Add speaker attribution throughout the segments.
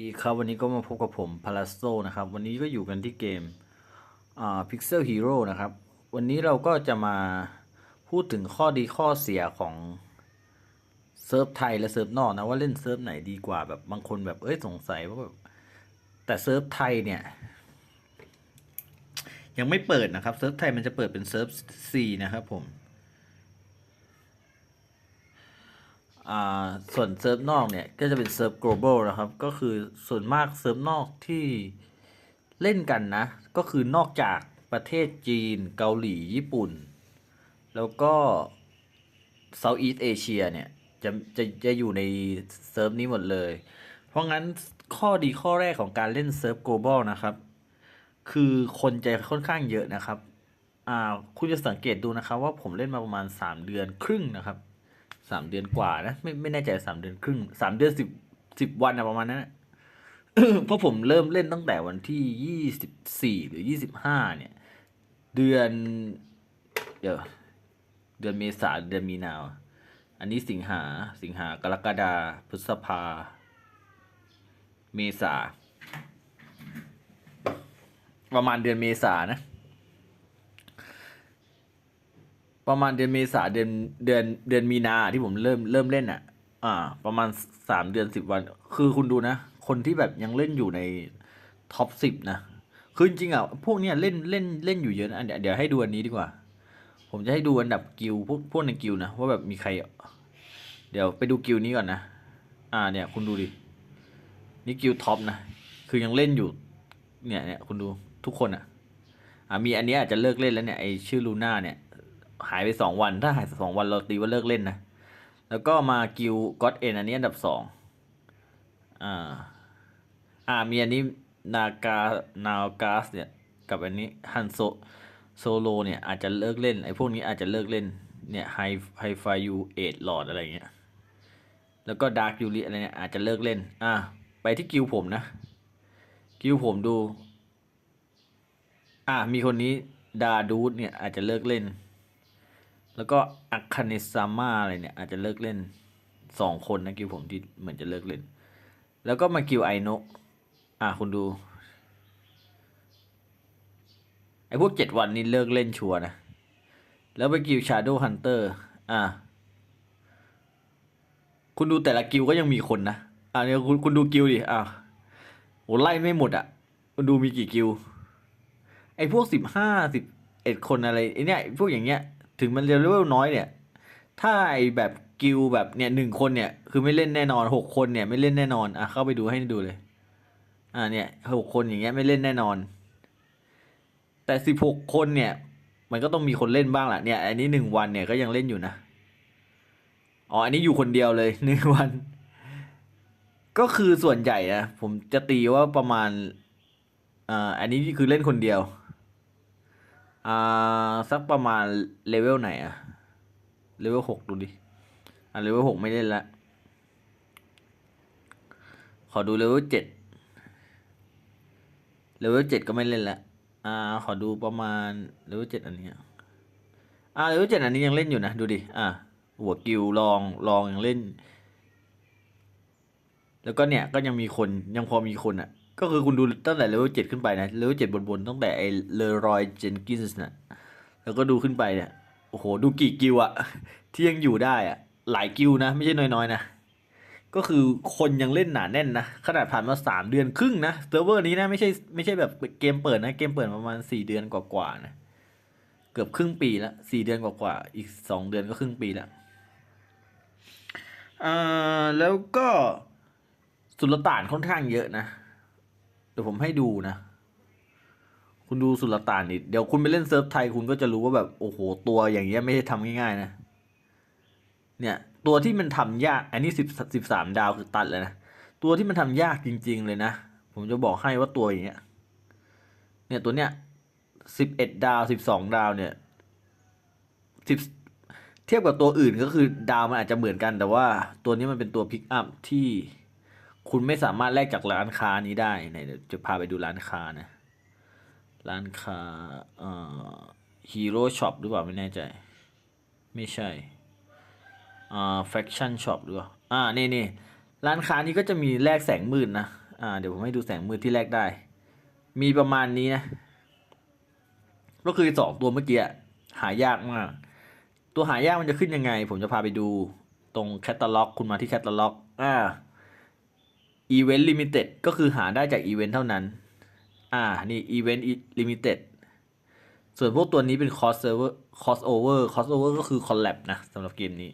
Speaker 1: ดีครับวันนี้ก็มาพบกับผมพาราโซนะครับ วันนี้ก็อยู่กันที่เกมอ่า Pixel Hero นะครับ วันนี้เราก็จะมาพูดถึงข้อดีข้อเสียของเซิร์ฟไทยและเซิร์ฟนอกนะว่าเล่นเซิร์ฟไหนดีกว่าแบบบางคนแบบเอ้ยสงสัยว่าแบบแต่เซิร์ฟไทยเนี่ย ยังไม่เปิดนะครับเซิร์ฟไทยมันจะเปิดเป็นเซิร์ฟ C นะครับผม อ่า ส่วนเซิร์ฟนอกเนี่ยก็จะเป็นเซิร์ฟ global นะครับ ก็คือส่วนมากเซิร์ฟนอกที่เล่นกันนะ ก็คือนอกจากประเทศจีนเกาหลีญี่ปุ่น แล้วก็ Southeast Asia เนี่ยจะจะจะอยู่ในเซิร์ฟนี้หมดเลย เพราะงั้นข้อดีข้อแรกของการเล่นเซิร์ฟ global นะครับ คือคนจะค่อนข้างเยอะนะครับ อ่าคุณจะสังเกตดูนะครับว่าผมเล่นมาประมาณ 3 เดือนครึ่งนะครับ สามเดือนกว่านะไม่ไม่แน่ใจสามเดือนครึ่งสามเดือนสิบสิบวันอะประมาณนั้นนะเพราะผมเริ่มเล่นตั้งแต่วันที่ยี่สิบสี่หรือยี่สิบห้าเนี่ย เดือนเดี๋ยวเดือนเมษาเดือนมีนาอันนี้สิงหาสิงหากรกฎาพฤษภา เมษาประมาณเดือนเมษานะ ประมาณเดือนเมษาเดือนเดือนเดือนมีนาที่ผมเริ่มเริ่มเล่นอะ อ่า ประมาณสามเดือนสิบวัน คือคุณดูนะ คนที่แบบยังเล่นอยู่ในท็อปสิบนะ คือจริงอะ พวกเนี้ยเล่นเล่นเล่นอยู่เยอะนะเดี๋ยวเดี๋ยวให้ดูอันนี้ดีกว่า ผมจะให้ดูอันดับกิลพวกพวกในกิลนะ ว่าแบบมีใคร เดี๋ยวไปดูกิลนี้ก่อนนะ อ่าเนี่ย คุณดูดิ นี่กิลท็อปนะ คือยังเล่นอยู่ เนี่ยเนี่ยคุณดูทุกคนอะ อ่ามีอันนี้อาจจะเลิกเล่นแล้วเนี่ยไอชื่อลูน่าเนี่ย หายไปสองวัน ถ้าหายสองวันเราตีว่าเลิกเล่นนะ แล้วก็มากิวก็อตเอ็นอันนี้อันดับสองอ่า อ่ามีอันนี้นากานาวกาสเนี่ย กับอันนี้ฮันโซโซโลเนี่ยอาจจะเลิกเล่นไอ้พวกนี้อาจจะเลิกเล่นเนี่ยไฮไฮไฟยูเอทหลอดอะไรเงี้ย แล้วก็ดาร์กยูริอะไรเนี่ยอาจจะเลิกเล่น อ่าไปที่กิวผมนะ กิวผมดู อ่ามีคนนี้ดาดูดเนี่ยอาจจะเลิกเล่น แล้วก็อัคคาเนซาม่าอะไรเนี่ย อาจจะเลิกเล่นสองคนนะกิวผมที่เหมือนจะเลิกเล่น แล้วก็มากิวไอโนะอะคุณดู ไอพวกเจ็ดวันนี้เลิกเล่นชัวนะ แล้วไปกิวชาโดฮันเตอร์อะคุณดูแต่ละกิวก็ยังมีคนนะอะเนี่ยคุณคุณดูกิวดิอะโหไล่ไม่หมดอะ คุณดูมีกี่กิว ไอพวกสิบห้าสิบเอ็ดคนอะไรไอเนี่ยพวกอย่างเงี้ย ถึงมันเลเวลน้อยเนี่ย ถ้าไอแบบกิลแบบเนี่ยหนึ่งคนเนี่ย คือไม่เล่นแน่นอนหกคนเนี่ยไม่เล่นแน่นอน อะเข้าไปดูให้ดูเลย อ่าเนี่ยหกคนอย่างเงี้ยไม่เล่นแน่นอน แต่สิบหกคนเนี่ย มันก็ต้องมีคนเล่นบ้างแหละเนี่ย อันนี้หนึ่งวันเนี่ยก็ยังเล่นอยู่นะอ๋ออันนี้อยู่คนเดียวเลยหนึ่งวัน ก็คือส่วนใหญ่นะผมจะตีว่าประมาณอ่าอันนี้คือเล่นคนเดียว อ่าสักประมาณเลเวลไหนอะเลเวลหกดูดิ อ่าเลเวลหกไม่เล่นละขอดูเลเวลเจ็ดเลเวลเจ็ดก็ไม่เล่นละอ่า ขอดูประมาณเลเวลเจ็ดอันนี้ อ่าเลเวลเจ็ดอันนี้ยังเล่นอยู่นะ ดูดิ อ่า หัวกิวลองลองยังเล่น แล้วก็เนี่ยก็ยังมีคนยังพอมีคนอะ ก็คือคุณดูตั้งแต่เลเวลเจ็ดขึ้นไปนะเลเวลเจ็ดบนๆตั้งแต่ไอ้เลรอยเจนกินส์นะแล้วก็ดูขึ้นไปเนี่ยโอ้โหดูกี่กิวอะที่ยังอยู่ได้อะหลายกิวนะ ไม่ใช่น้อยๆนะก็คือคนยังเล่นหนาแน่นนะขนาดผ่านมาสามเดือนครึ่งนะเซิร์ฟเวอร์นี้นะไม่ใช่ไม่ใช่แบบเกมเปิดนะเกมเปิดประมาณสี่เดือนกว่าๆนะเกือบครึ่งปีแล้วสี่เดือนกว่าๆอีกสองเดือนก็ครึ่งปีแล้วอ่าแล้วก็สุลต่านค่อนข้างเยอะนะ เดี๋ยวผมให้ดูนะ คุณดูสุลต่านนี่เดี๋ยวคุณไปเล่นเซิร์ฟไทยคุณก็จะรู้ว่าแบบโอ้โหตัวอย่างเงี้ยไม่ใช่ทำง่ายๆนะ เนี่ยตัวที่มันทำยาก อันนี้สิบสิบสามดาวคือตัดเลยนะ ตัวที่มันทำยากจริง ๆ เลยนะ ผมจะบอกให้ว่าตัวอย่างเงี้ย เนี่ยตัวเนี้ยสิบเอ็ดดาวสิบสองดาวเนี่ยสิบเทียบกับตัวอื่นก็คือดาวมันอาจจะเหมือนกัน แต่ว่าตัวนี้มันเป็นตัวพิกอัพที่ คุณไม่สามารถแลกจากร้านค้านี้ได้ไหนเดี๋ยวจะพาไปดูร้านค้านะ ร้านค้าเอ่อฮีโร่ช็อปหรือเปล่าไม่แน่ใจ ไม่ใช่อ่าแฟคชั่นช็อปหรือเปล่าอ่านี่นี่ร้านค้านี้ก็จะมีแลกแสงมืดนะอ่าเดี๋ยวผมให้ดูแสงมืดที่แรกได้ มีประมาณนี้นะ ก็คือสองตัวเมื่อกี้หายากมาก ตัวหายากมันจะขึ้นยังไง ผมจะพาไปดูตรงแคตตาล็อก คุณมาที่แคตตาล็อกอ่า อีเวนต์ลิมิเต็ดก็คือหาได้จากอีเวนต์เท่านั้น อ่า นี่อีเวนต์ลิมิเต็ดส่วนพวกตัวนี้เป็น cross server cross over cross over ก็คือ collab นะสำหรับเกมนี้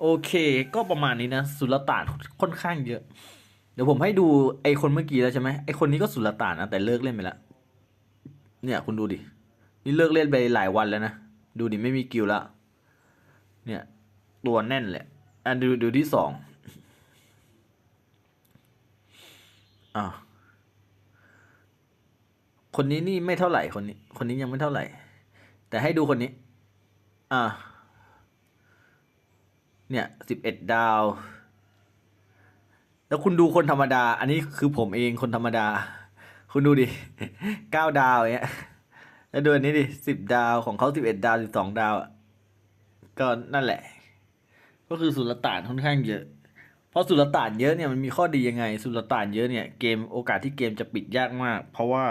Speaker 1: โอเคก็ประมาณนี้นะ สุลต่านค่อนข้างเยอะ เดี๋ยวผมให้ดูไอคนเมื่อกี้แล้วใช่ไหมไอคนนี้ก็สุลต่านนะแต่เลิกเล่นไปแล้ว เนี่ยคุณดูดิ นี่เลิกเล่นไปหลายวันแล้วนะ ดูดิไม่มีกิลล้วเนี่ย ตัวแน่นเลยอันดูดูที่สอง อ่าคนนี้นี่ไม่เท่าไหร่คนนี้ คนนี้ยังไม่เท่าไหร่ แต่ให้ดูคนนี้ อ่า เนี่ยสิบเอ็ดดาว แล้วคุณดูคนธรรมดา อันนี้คือผมเองคนธรรมดา คุณดูดิเก้าดาวเนี้ย แล้วดูอันนี้ดิสิบดาวของเขาสิบเอ็ดดาวสิบสองดาวอะก็นั่นแหละ ก็คือสุลต่านค่อนข้างเยอะ เพราะสุลต่านเยอะเนี่ยมันมีข้อดียังไง สุลต่านเยอะเนี่ยเกมโอกาสที่เกมจะปิดยากมาก เพราะว่า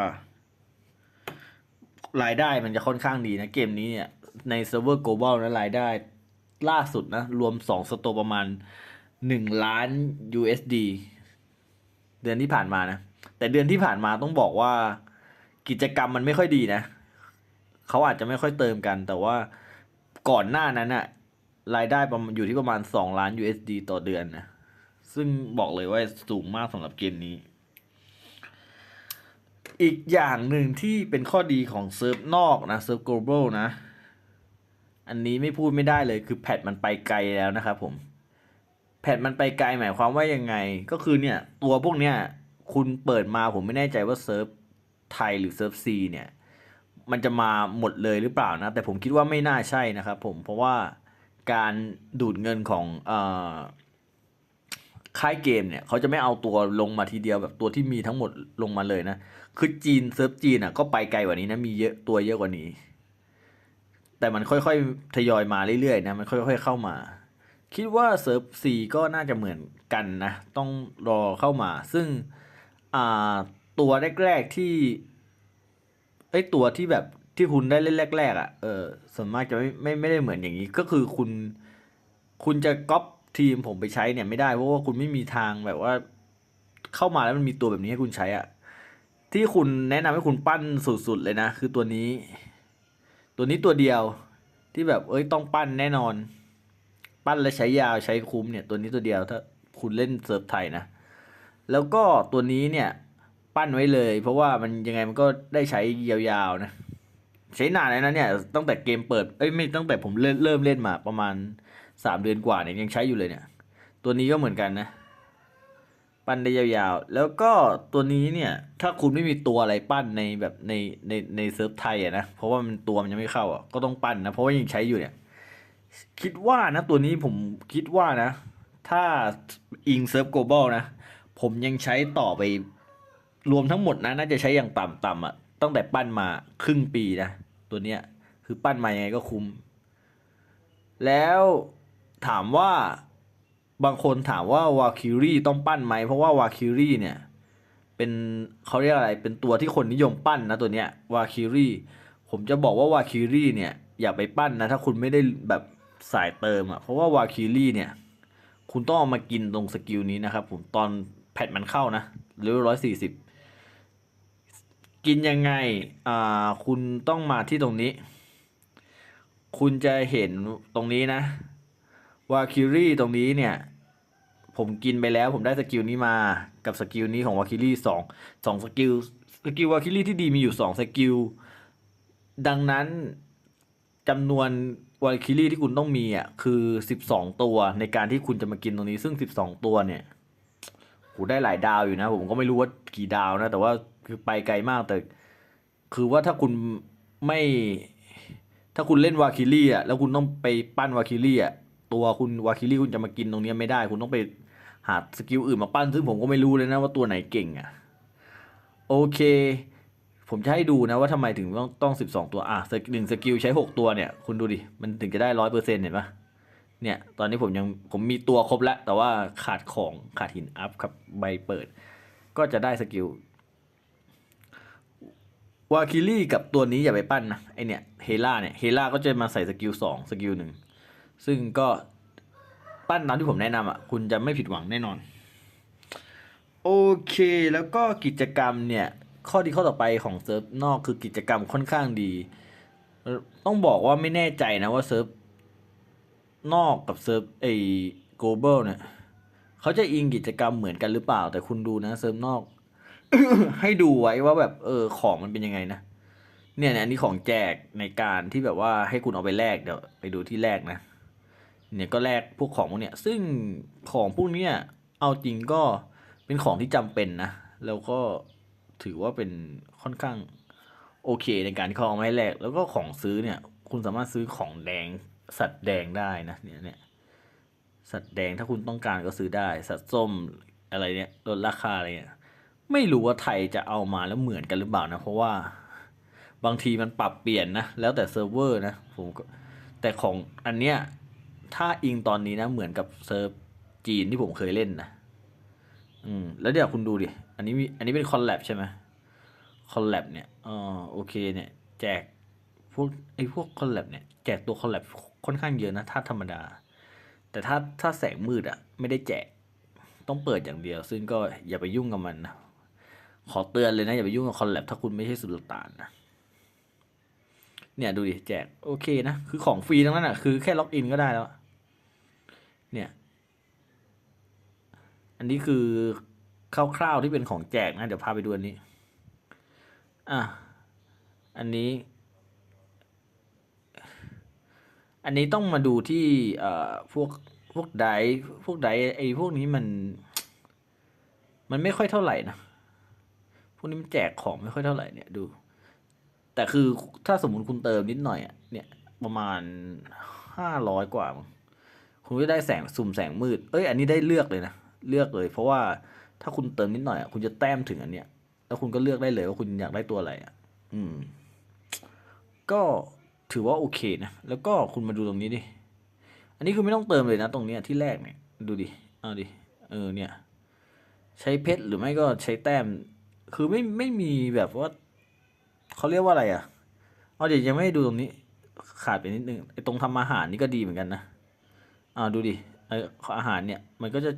Speaker 1: รายได้มันจะค่อนข้างดีนะเกมนี้เนี่ยในเซิร์ฟเวอร์ global นะรายได้ล่าสุดนะ รวมสองสโตประมาณหนึ่งล้าน USD เดือนที่ผ่านมานะ แต่เดือนที่ผ่านมาต้องบอกว่ากิจกรรมมันไม่ค่อยดีนะเขาอาจจะไม่ค่อยเติมกัน แต่ว่าก่อนหน้านั้นอะรายได้ประมาณอยู่ที่ประมาณสองล้าน USD ต่อเดือนนะ ซึ่งบอกเลยว่าสูงมากสำหรับเกมนี้ อีกอย่างหนึ่งที่เป็นข้อดีของเซิร์ฟนอกนะเซิร์ฟ global นะ อันนี้ไม่พูดไม่ได้เลยคือแพทมันไปไกลแล้วนะครับผม แพทมันไปไกลหมายความว่ายังไง ก็คือเนี่ย ตัวพวกเนี้ยคุณเปิดมาผมไม่แน่ใจว่าเซิร์ฟไทยหรือเซิร์ฟซีเนี่ย มันจะมาหมดเลยหรือเปล่านะ แต่ผมคิดว่าไม่น่าใช่นะครับผมเพราะว่าการดูดเงินของเอ่อ ค่ายเกมเนี่ยเขาจะไม่เอาตัวลงมาทีเดียวแบบตัวที่มีทั้งหมดลงมาเลยนะ คือจีนเซิร์ฟจีนอะก็ไปไกลกว่านี้นะมีเยอะตัวเยอะกว่านี้ แต่มันค่อยๆทยอยมาเรื่อยๆนะมันค่อย ๆเข้ามา คิดว่าเซิร์ฟซีก็น่าจะเหมือนกันนะ ต้องรอเข้ามา ซึ่งอ่าตัวแรกๆที่ไอตัวที่แบบที่คุณได้เล่นแรก ๆ อะเออส่วนมากจะไม่ไม่ไม่ได้เหมือนอย่างนี้ก็คือคุณ คุณจะก๊อป ทีมผมไปใช้เนี่ยไม่ได้เพราะว่าคุณไม่มีทางแบบว่า เข้ามาแล้วมันมีตัวแบบนี้ให้คุณใช้อะที่คุณแนะนำให้คุณปั้นสุดๆเลยนะ คือตัวนี้ ตัวนี้ตัวเดียวที่แบบเอ้ยต้องปั้นแน่นอน ปั้นและใช้ยาวใช้คุ้มเนี่ย ตัวนี้ตัวเดียวถ้าคุณเล่นเซิร์ฟไทยนะ แล้วก็ตัวนี้เนี่ย ปั้นไว้เลย เพราะว่ามันยังไงมันก็ได้ใช้ยาวๆนะใช้นานเลยนะเนี่ยตั้งแต่เกมเปิดเอ้ยไม่ตั้งแต่ผมเริ่มเล่นมาประมาณ สามเดือนกว่าเนี่ยยังใช้อยู่เลยเนี่ย ตัวนี้ก็เหมือนกันนะ ปั้นได้ยาวๆ แล้วก็ตัวนี้เนี่ย ถ้าคุณไม่มีตัวอะไรปั้นในแบบในในในเซิร์ฟไทยอะนะ เพราะว่ามันตัวมันยังไม่เข้าอะ ก็ต้องปั้นนะ เพราะว่ายังใช้อยู่เนี่ย คิดว่านะตัวนี้ผมคิดว่านะ ถ้าอิงเซิร์ฟ global นะ ผมยังใช้ต่อไป รวมทั้งหมดนะน่าจะใช้อย่างต่ำๆอะ ตั้งแต่ปั้นมาครึ่งปีนะ ตัวเนี้ย คือปั้นมายังไงก็คุ้มแล้ว ถามว่าบางคนถามว่าวาคิรีต้องปั้นไหม เพราะว่าวาคิรีเนี่ย เป็นเขาเรียกอะไรเป็นตัวที่คนนิยมปั้นนะตัวเนี้ยวาคิรีผมจะบอกว่าวาคิรีเนี่ย อย่าไปปั้นนะ ถ้าคุณไม่ได้แบบสายเติมอะเพราะว่าวาคิรีเนี่ย คุณต้องเอามากินตรงสกิลนี้นะครับ ผมตอนแพทมันเข้านะเลเวลร้อยสี่สิบกินยังไงอ่าคุณต้องมาที่ตรงนี้ คุณจะเห็นตรงนี้นะ วาคิรี่ตรงนี้เนี่ย ผมกินไปแล้ว ผมได้สกิลนี้มากับสกิลนี้ของวาคิรี่สองสองสกิลสกิลวาคิรี่ที่ดีมีอยู่สองสกิลดังนั้นจำนวนวาคิรี่ที่คุณต้องมีอะคือสิบสองตัวในการที่คุณจะมากินตรงนี้ ซึ่งสิบสองตัวเนี่ยโหได้หลายดาวอยู่นะ ผมก็ไม่รู้ว่ากี่ดาวนะ แต่ว่าคือไปไกลมากแต่คือว่าถ้าคุณไม่ ถ้าคุณเล่นวาคิลี่อะแล้วคุณต้องไปปั้นวาคิลี่อะ ตัวคุณวาคิลี่คุณจะมากินตรงนี้ไม่ได้ คุณต้องไปหาสกิลอื่นมาปั้น ซึ่งผมก็ไม่รู้เลยนะว่าตัวไหนเก่งอะ โอเค ผมจะให้ดูนะว่าทำไมถึงต้องต้องสิบสองตัว อะหนึ่งสกิลใช้หกตัวเนี่ย คุณดูดิ มันถึงจะได้ร้อยเปอร์เซ็นต์เห็นปะเนี่ย ตอนนี้ผมยังผมมีตัวครบแล้ว แต่ว่าขาดของขาดหินอัพครับใบเปิด ก็จะได้สกิลวาคิลี่กับตัวนี้อย่าไปปั้นนะไอเนี่ยเฮล่าเนี่ยเฮล่าก็จะมาใส่สกิลสองสกิลหนึ่ง ซึ่งก็ปั้นตามที่ผมแนะนำอะคุณจะไม่ผิดหวังแน่นอน โอเคแล้วก็กิจกรรมเนี่ย ข้อดีข้อต่อไปของเซิร์ฟนอกคือกิจกรรมค่อนข้างดี ต้องบอกว่าไม่แน่ใจนะว่าเซิร์ฟนอกกับเซิร์ฟไอ้ global เนี่ยเขาจะอิงกิจกรรมเหมือนกันหรือเปล่า แต่คุณดูนะเซิร์ฟนอก ให้ดูไว้ว่าแบบเออของมันเป็นยังไงนะเนี่ยเนี่ยอันนี้ของแจกในการที่แบบว่าให้คุณเอาไปแลกเดี๋ยวไปดูที่แลกนะ เนี่ยก็แลกพวกของพวกเนี้ยซึ่งของพวกเนี้ยเอาจริงก็เป็นของที่จำเป็นนะ แล้วก็ถือว่าเป็นค่อนข้างโอเคในการที่เขาเอามาให้แลกแล้วก็ของซื้อเนี่ย คุณสามารถซื้อของแดงสัตว์แดงได้นะเนี่ยเนี่ยสัตว์แดงถ้าคุณต้องการก็ซื้อได้ สัตว์ส้มอะไรเนี่ยลดราคาอะไรเนี่ยไม่รู้ว่าไทยจะเอามาแล้วเหมือนกันหรือเปล่านะ เพราะว่าบางทีมันปรับเปลี่ยนนะ แล้วแต่เซิร์ฟเวอร์นะผมก็แต่ของอันเนี้ย ถ้าอิงตอนนี้นะเหมือนกับเซิร์ฟจีนที่ผมเคยเล่นนะอืมแล้วเดี๋ยวคุณดูดิ อันนี้มีอันนี้เป็นคอลแลบใช่ไหมคอลแลบเนี่ยอ๋อโอเคเนี่ย แจกพวกไอ้พวกคอลแลบเนี่ยแจกตัวคอลแลบค่อนข้างเยอะนะถ้าธรรมดา แต่ถ้าถ้าแสงมืดอะไม่ได้แจกต้องเปิดอย่างเดียว ซึ่งก็อย่าไปยุ่งกับมันนะขอเตือนเลยนะ อย่าไปยุ่งกับคอลแลบถ้าคุณไม่ใช่สุลต่านนะเนี่ยดูดิแจกโอเคนะ คือของฟรีทั้งนั้นอะคือแค่ล็อกอินก็ได้แล้ว เนี่ย อันนี้คือคร่าวๆที่เป็นของแจกนะ เดี๋ยวพาไปดูอันนี้ อะ อันนี้ อันนี้ต้องมาดูที่เอ่อพวกพวกไดพวกไดไอ้พวกนี้มัน มันไม่ค่อยเท่าไหร่นะ พวกนี้มันแจกของไม่ค่อยเท่าไหร่เนี่ยดู แต่คือถ้าสมมติคุณเติมนิดหน่อยอะเนี่ยประมาณห้าร้อยกว่ามั้ง คุณก็ได้แสงสุ่มแสงมืด เอ้ย อันนี้ได้เลือกเลยนะ เลือกเลย เพราะว่าถ้าคุณเติมนิดหน่อยอะคุณจะแต้มถึงอันเนี้ย แล้วคุณก็เลือกได้เลยว่าคุณอยากได้ตัวอะไรอะ อืม ก็ถือว่าโอเคนะ แล้วก็คุณมาดูตรงนี้ดิ อันนี้คือไม่ต้องเติมเลยนะ ตรงเนี้ยที่แรกเนี่ย ดูดิ เอาดิ เออ เนี่ย ใช้เพชรหรือไม่ก็ใช้แต้ม คือไม่ไม่มีแบบว่าเขาเรียกว่าอะไรอะ เอาเดี๋ยวยังไม่ดูตรงนี้ ขาดไปนิดนึง ไอ้ตรงทำอาหารนี่ก็ดีเหมือนกันนะ อ่าดูดิไออาหารเนี่ยมันก็จะ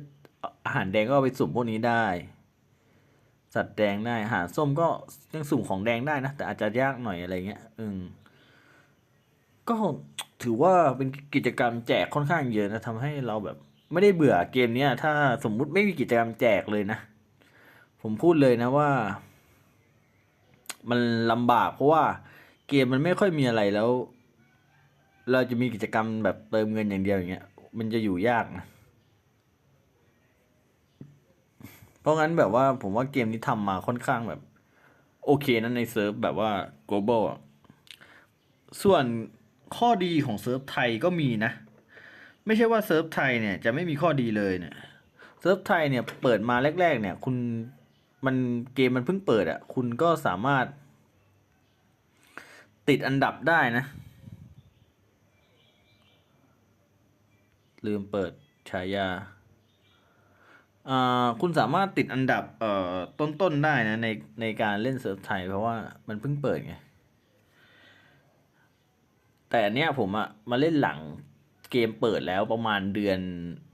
Speaker 1: อาหารแดงก็เอาไปสุ่มพวกนี้ได้ สัตว์แดงได้อาหารส้มก็ยังสุ่มของแดงได้นะ แต่อาจจะยากหน่อยอะไรเงี้ยอืมก็ถือว่าเป็นกิจกรรมแจกค่อนข้างเยอะนะทำให้เราแบบ ไม่ได้เบื่อเกมเนี้ยถ้าสมมุติไม่มีกิจกรรมแจกเลยนะ ผมพูดเลยนะว่า มันลำบากเพราะว่าเกมมันไม่ค่อยมีอะไรแล้ว เราจะมีกิจกรรมแบบเติมเงินอย่างเดียวอย่างเงี้ย มันจะอยู่ยากนะ เพราะงั้นแบบว่าผมว่าเกมนี้ทำมาค่อนข้างแบบ โอเคนะในเซิร์ฟแบบว่า global ส่วนข้อดีของเซิร์ฟไทยก็มีนะ ไม่ใช่ว่าเซิร์ฟไทยเนี่ยจะไม่มีข้อดีเลยเนี่ยเซิร์ฟไทยเนี่ยเปิดมาแรก ๆ เนี่ย คุณมันเกมมันเพิ่งเปิดอะ่ะ คุณก็สามารถติดอันดับได้นะ ลืมเปิดฉายาอ่าคุณสามารถติดอันดับเอ่อต้นๆได้นะในในการเล่นเซิร์ฟไทย เพราะว่ามันเพิ่งเปิดไง แต่อันเนี้ยผมอะมาเล่นหลังเกมเปิดแล้วประมาณเดือน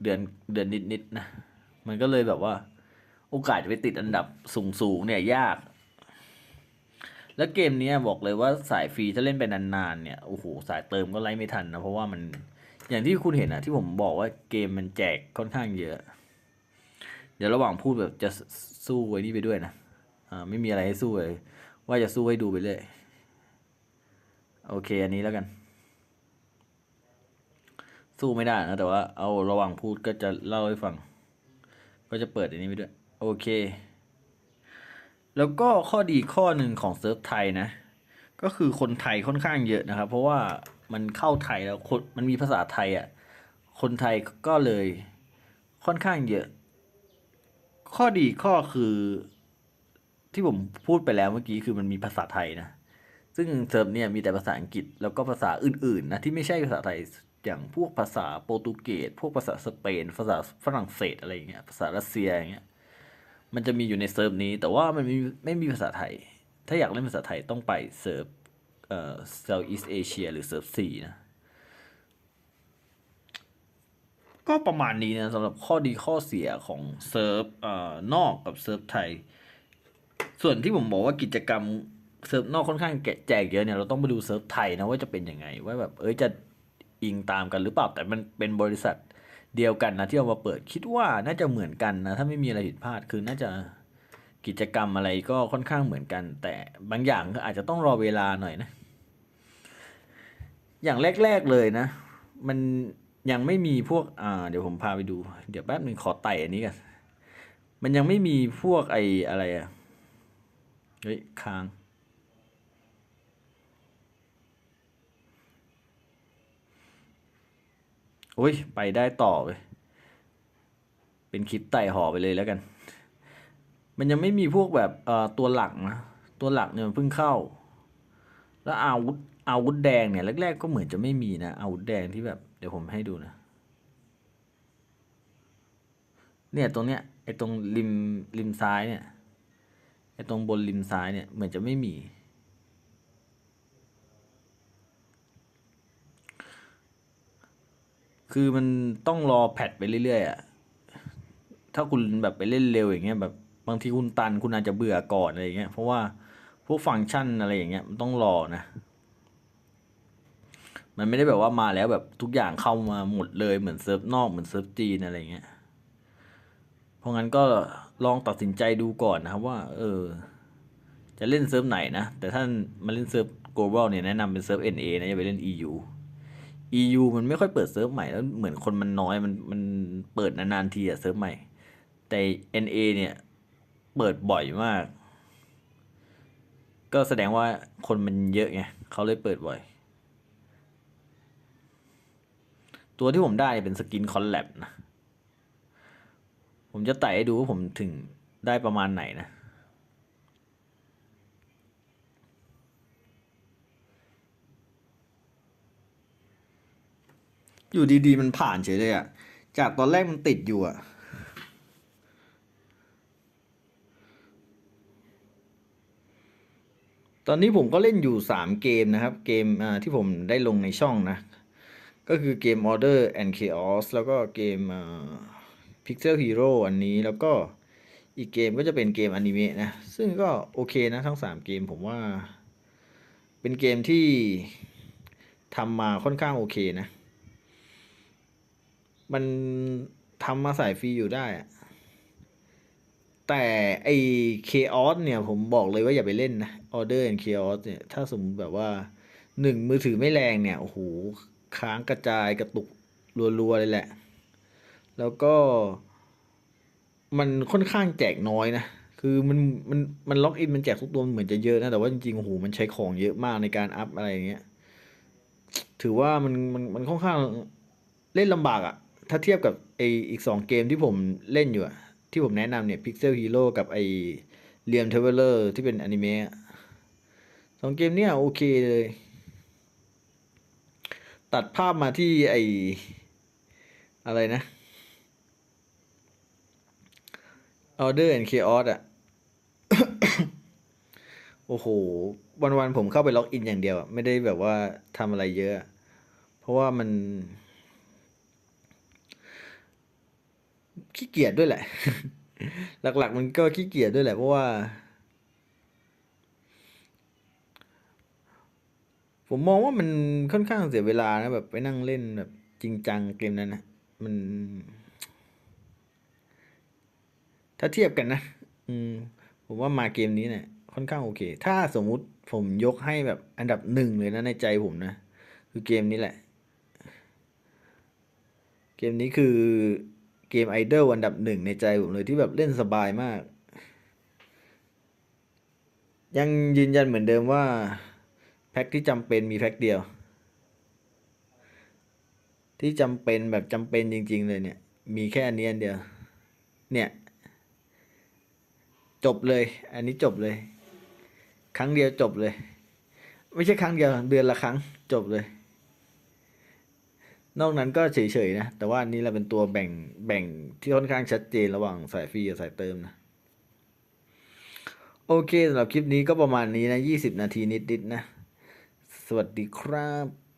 Speaker 1: เดือนเดือนนิดๆนะ มันก็เลยแบบว่า โอกาสจะไปติดอันดับสูงๆเนี่ยยาก แล้วเกมนี้บอกเลยว่าสายฟรีถ้าเล่นไปนานๆเนี่ยโอ้โหสายเติมก็ไล่ไม่ทันนะเพราะว่ามัน อย่างที่คุณเห็นอะที่ผมบอกว่าเกมมันแจกค่อนข้างเยอะ เดี๋ยวระหว่างพูดแบบจะสู้ไว้นี่ไปด้วยนะอ่าไม่มีอะไรให้สู้เลย ว่าจะสู้ให้ดูไปเรื่อยโอเคอันนี้แล้วกัน สู้ไม่ได้นะแต่ว่าเอาระหว่างพูดก็จะเล่าให้ฟัง ก็จะเปิดอันนี้ไปด้วย โอเค แล้วก็ข้อดีข้อหนึ่งของเซิร์ฟไทยนะ ก็คือคนไทยค่อนข้างเยอะนะครับ เพราะว่า มันเข้าไทยแล้วคนมันมีภาษาไทยอะ่ะคนไทยก็เลยค่อนข้างเยอะ ข้อดีข้อคือที่ผมพูดไปแล้วเมื่อกี้คือมันมีภาษาไทยนะ ซึ่งเซิร์ฟเนี่ยมีแต่ภาษาอังกฤษแล้วก็ภาษาอื่นๆนะที่ไม่ใช่ภาษาไทยอย่างพวกภาษาโปรตุเกสพวกภาษาสเปน ภาษาฝรั่งเศสอะไรอย่างเงี้ยภาษารัสเซียอย่างเงี้ยมันจะมีอยู่ในเซิร์ฟนี้ แต่ว่ามันไม่ไม่มีภาษาไทย ถ้าอยากเล่นภาษาไทยต้องไปเซิร์ฟ เอ่อ Southeast Asia หรือเซิร์ฟ4นะ ก็ประมาณนี้นะสำหรับข้อดีข้อเสียของเซิร์ฟเอ่อนอกกับเซิร์ฟไทย ส่วนที่ผมบอกว่ากิจกรรมเซิร์ฟนอกค่อนข้างแกะแจกเยอะเนี่ยเราต้องไปดูเซิร์ฟไทยนะว่าจะเป็นยังไง ว่าแบบเอ้ยจะอิงตามกันหรือเปล่าแต่มันเป็นบริษัทเดียวกันนะที่เอามาเปิดคิดว่าน่าจะเหมือนกันนะถ้าไม่มีอะไรผิดพลาดคือน่าจะกิจกรรมอะไรก็ค่อนข้างเหมือนกัน แต่บางอย่างก็อาจจะต้องรอเวลาหน่อยนะ อย่างแรก ๆเลยนะ มันยังไม่มีพวกอ่าเดี๋ยวผมพาไปดู เดี๋ยวแป๊บหนึ่งขอไต่อันนี้กันมันยังไม่มีพวกไออะไรอะเฮ้ยค้างโอ้ยไปได้ต่อเลยเป็นคลิปไต่หอไปเลยแล้วกัน มันยังไม่มีพวกแบบเอ่อตัวหลักนะ ตัวหลักเนี่ยมันเพิ่งเข้า แล้วอาวุธ อาวุธแดงเนี่ยแรกๆก็เหมือนจะไม่มีนะอาวุธแดงที่แบบเดี๋ยวผมให้ดูนะ เนี่ยตรงเนี้ยไอ้ตรงริมริมซ้ายเนี่ยไอ้ตรงบนริมซ้ายเนี่ยเหมือนจะไม่มี คือมันต้องรอแพทไปเรื่อยๆอะถ้าคุณแบบไปเล่นเร็วอย่างเงี้ยแบบบางทีคุณตันคุณอาจจะเบื่อก่อนอะไรอย่างเงี้ยเพราะว่าพวกฟังก์ชันอะไรอย่างเงี้ยมันต้องรอนะ มันไม่ได้แบบว่ามาแล้วแบบทุกอย่างเข้ามาหมดเลยเหมือนเซิร์ฟนอกเหมือนเซิร์ฟจีนอะไรเงี้ย เพราะงั้นก็ลองตัดสินใจดูก่อนนะครับว่า เออ จะเล่นเซิร์ฟไหนนะ แต่ท่านมาเล่นเซิร์ฟ global เนี่ยแนะนำเป็นเซิร์ฟ NA นะอย่าไปเล่น EU EU มันไม่ค่อยเปิดเซิร์ฟใหม่แล้วเหมือนคนมันน้อยมันมันเปิดนานๆทีอะเซิร์ฟใหม่ แต่ NA เนี่ยเปิดบ่อยมาก ก็แสดงว่าคนมันเยอะไงเขาเลยเปิดบ่อย ตัวที่ผมได้เป็นสกินคอลแลบนะ ผมจะไต่ให้ดูว่าผมถึงได้ประมาณไหนนะ อยู่ดีๆ มันผ่านเฉยเลยอะจากตอนแรกมันติดอยู่อะตอนนี้ผมก็เล่นอยู่สามเกมนะครับ เกมที่ผมได้ลงในช่องนะ ก็คือเกม Order and Chaos แล้วก็เกม Pixel Hero อันนี้แล้วก็อีกเกมก็จะเป็นเกมอนิเมะนะ ซึ่งก็โอเคนะทั้งสามเกมผมว่า เป็นเกมที่ทำมาค่อนข้างโอเคนะ มันทำมาใส่ฟรีอยู่ได้ แต่ไอ้ Chaos เนี่ยผมบอกเลยว่าอย่าไปเล่นนะ Order and Chaos เนี่ย ถ้าสมมติแบบว่าหนึ่งมือถือไม่แรงเนี่ย โอ้โห ค้างกระจายกระตุกรัวๆเลยแหละ แล้วก็ มันค่อนข้างแจกน้อยนะ คือมันมันมันล็อกอินมันแจกทุกตัวเหมือนจะเยอะนะ แต่ว่าจริงๆโอ้โหมันใช้ของเยอะมากในการอัพอะไรอย่างเงี้ย ถือว่ามันมันมันค่อนข้างเล่นลำบากอะถ้าเทียบกับไออีกสองเกมที่ผมเล่นอยู่อะที่ผมแนะนำเนี่ย Pixel Hero กับไอเรียมเทเวลเลอร์ที่เป็นอนิเมะสองเกมเนี่ยโอเคเลย ตัดภาพมาที่ไออะไรนะ Order and Chaos อะโอ้โห วันๆผมเข้าไปล็อกอินอย่างเดียวอะไม่ได้แบบว่าทำอะไรเยอะ เพราะว่ามันขี้เกียจด้วยแหละ หลักๆ มันก็ขี้เกียจด้วยแหละ เพราะว่า ผมมองว่ามันค่อนข้างเสียเวลานะแบบไปนั่งเล่นแบบจริงจังเกมนั้นนะมัน ถ้าเทียบกันนะ อืม ผมว่ามาเกมนี้เนี่ยค่อนข้างโอเค ถ้าสมมุติผมยกให้แบบอันดับหนึ่งเลยนะในใจผมนะ คือเกมนี้แหละ เกมนี้คือเกมไอดอลอันดับหนึ่งในใจผมเลยที่แบบเล่นสบายมาก ยังยืนยันเหมือนเดิมว่า แพ็คที่จำเป็นมีแพ็คเดียว ที่จำเป็นแบบจำเป็นจริง ๆ เลยเนี่ย มีแค่อันนี้อันเดียว เนี่ย จบเลย อันนี้จบเลย ครั้งเดียวจบเลย ไม่ใช่ครั้งเดียวเดือนละครั้งจบเลย นอกนั้นก็เฉยๆนะ แต่ว่าอันนี้เราเป็นตัวแบ่งแบ่งที่ค่อนข้างชัดเจนระหว่างสายฟรีกับสายเติมนะโอเคสำหรับคลิปนี้ก็ประมาณนี้นะ 20 นาทีนิดๆนะ สวัสดีครับ